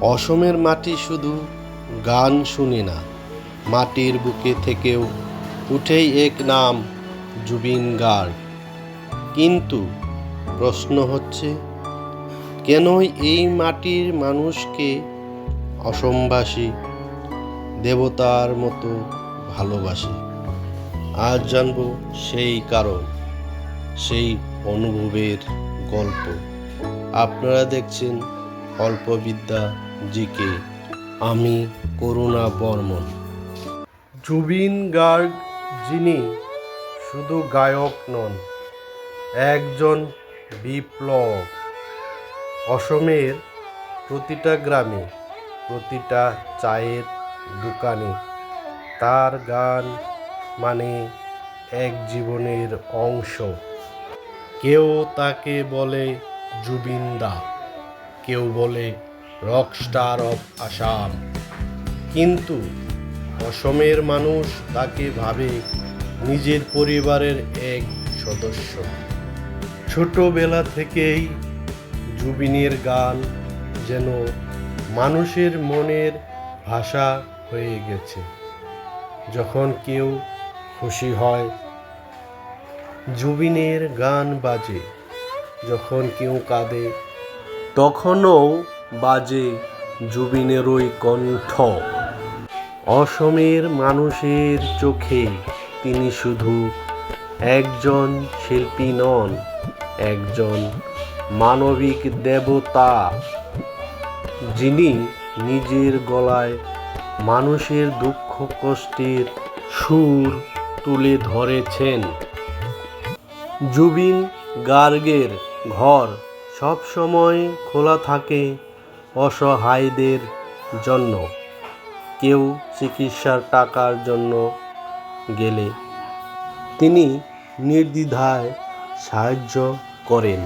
অসমের মাটি শুধু গান শুনে না, মাটির বুকে থেকেও উঠেই এক নাম জুবিন গার্গ। কিন্তু প্রশ্ন হচ্ছে, কেনই এই মাটির মানুষকে অসমবাসী, দেবতার মতো ভালোবাসে? আজ জানব সেই কারণ, সেই অনুভবের গল্প। আপনারা দেখছেন অল্পবিদ্যা জিকে। আমি করুণা বর্মন। জুবিন গার্গ যিনি শুধু গায়ক নন, একজন বিপ্লব। অসমের প্রতিটা গ্রামে প্রতিটা চায়ের দোকানে তার গান মানে এক জীবনের অংশ। কেউ তাকে বলে জুবিনদা কেউ বলে রকস্টার অফ আসাম কিন্তু অসমের মানুষ তাকে ভাবে নিজের পরিবারের এক সদস্য। ছোটবেলা থেকেই জুবিনের গান যেন মানুষের মনের ভাষা হয়ে গেছে। যখন কেউ খুশি হয়, জুবিনের গান বাজে। যখন কেউ কাঁদে, তখনও বাজে জুবিনের ওই কণ্ঠ। অসমের মানুষের চোখে তিনি শুধু একজন শিল্পী নন, একজন মানবিক দেবতা, যিনি নিজের গলায় মানুষের দুঃখ কষ্টের সুর তুলে ধরেছেন। জুবিন গার্গের ঘর সবসময় খোলা থাকে অসহায়দের জন্য। কেউ চিকিৎসার টাকার জন্য গেলে তিনি নির্দ্বিধায় সাহায্য করেন।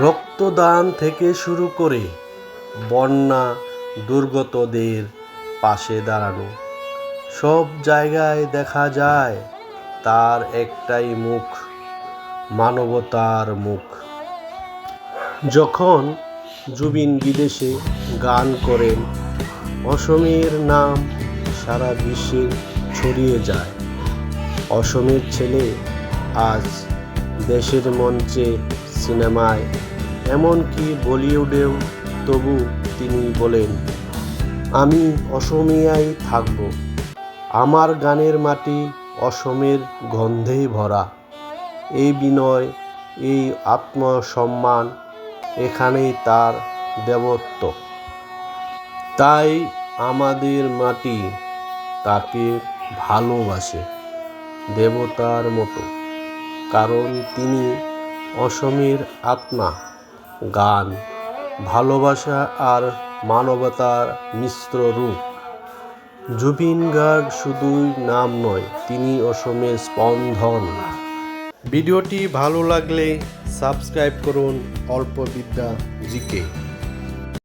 রক্তদান থেকে শুরু করে বন্যা দুর্গতদের পাশে দাঁড়ানো, সব জায়গায় দেখা যায় তার একটাই মুখ, মানবতার মুখ। যখন জুবিন বিদেশে গান করেন। অসমের নাম সারা বিশ্বে ছড়িয়ে যায়। অসমের ছেলে আজ দেশের মঞ্চে সিনেমায়। এমনকি বলিউডেও তবু তিনি বলেন, আমি অসমিয়াই থাকব। আমার গানের মাটি অসমের গন্ধেই ভরা। এই বিনয়, এই আত্মসম্মান এখানেই তার দেবত্ব। তাই আমাদের মাটি তাকে ভালোবাসে দেবতার মতো, কারণ তিনি অসমের আত্মা। গান, ভালোবাসা আর মানবতার মিশ্র রূপ। জুবিন গার্গ শুধুই নাম নয়, তিনি অসমের স্পন্দন। ভিডিওটি ভালো লাগলে সাবস্ক্রাইব করুন অল্প বিদ্যা জিকে।